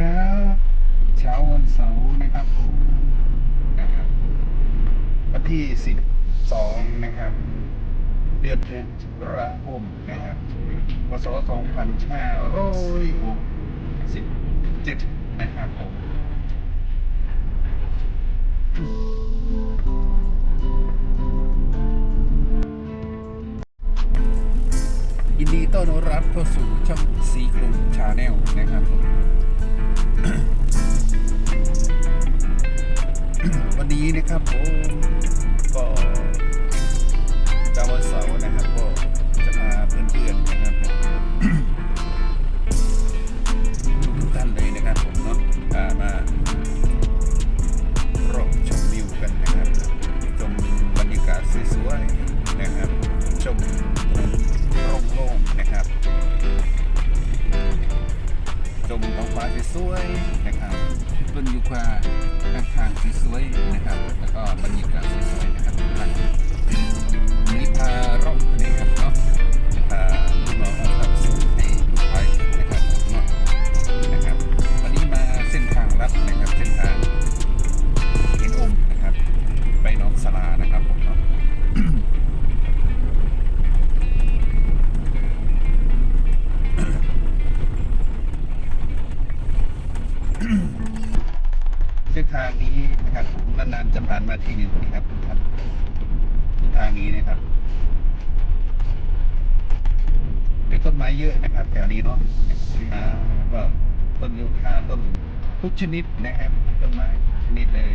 ครับเช้าวันเสาร์นะครับผมนะครับวันที่สิบสองนะครับ เดือนตุลาคมนะครับวศสองพันห้าร้อยหกสิบเจ็ดนะครับผมยินดีต้อนรับเข้าสู่ช่องสีกลุ่มชาแนลนะครับผม นี้นะครับผมก็จะวันเสาร์นะครับก็จะพาเพื่อนๆนะครับ นทางนี้นะครับผมนานๆจะผ่านมาทีนึงนะครับครับทางนี้นะครับเป็นต้นไม้เยอะนะครับแถวนี้เนาะก็ต้นยูคาต้นทุกชนิดนะครับต้นไม้ชนิดเลย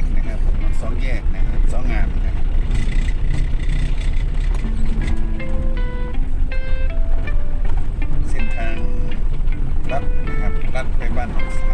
กนะครับผมสองแยกนะครับสองงานนะครับเส้นทางรับนะครับรับไปบ้านหนอง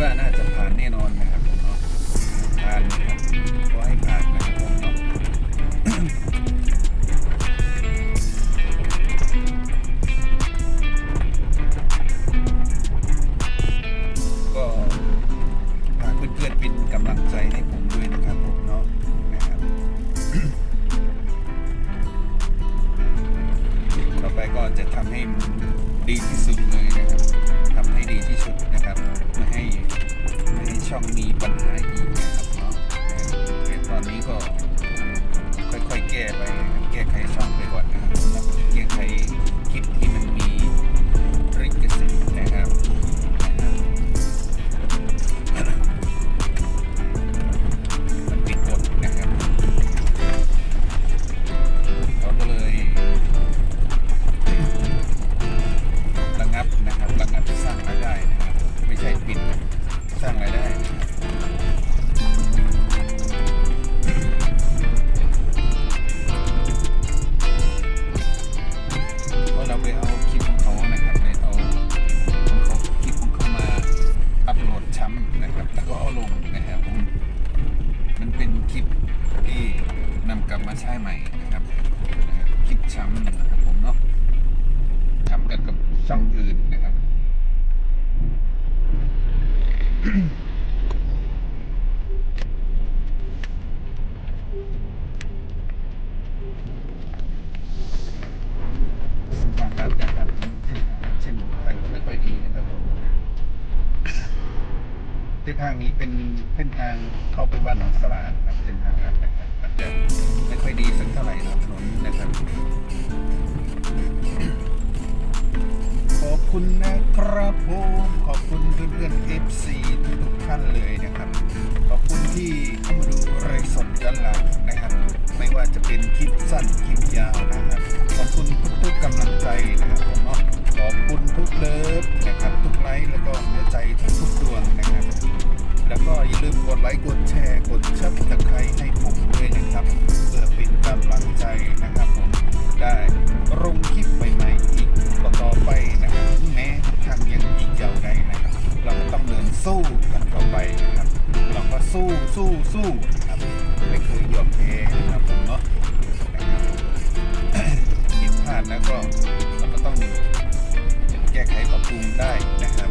ว่าน่าจะผ่านแน่นอนนะครับผมเนาะผ่านนะครับ Yeah. ทางนี้เป็นเส้นทางเข้าไปบ้านหนองสลาครับเส้นทางกนะครับอาจจะไม่ค่อยดีสักเท่าไหร่นะถนนนะครับ ขอบคุณนะครับผมขอบคุณเพื่อนๆ FC ทุกท่านเลยนะ สู้กันต่อไปนะครับเราก็สู้สู้สู้ครับไม่เคยยอมแพ้นะครับผมเนาะผิดพลาดนะก็เราก็ต้องแก้ไขปรับปรุงได้นะครับ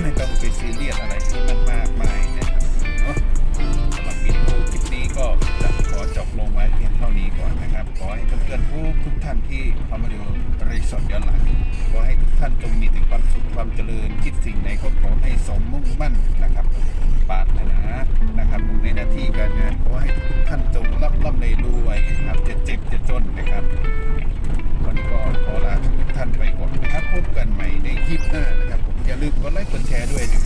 ไม่ต้องไปซีเรียสอะไรที่มากมากมาย นนะครับวันก็ขอลาทุกท่านไปก่อนนะครับพบกันใหม่ในคลิปหน้านะครับผมอย่าลืมกดไลค์กดแชร์ด้วยนะครับ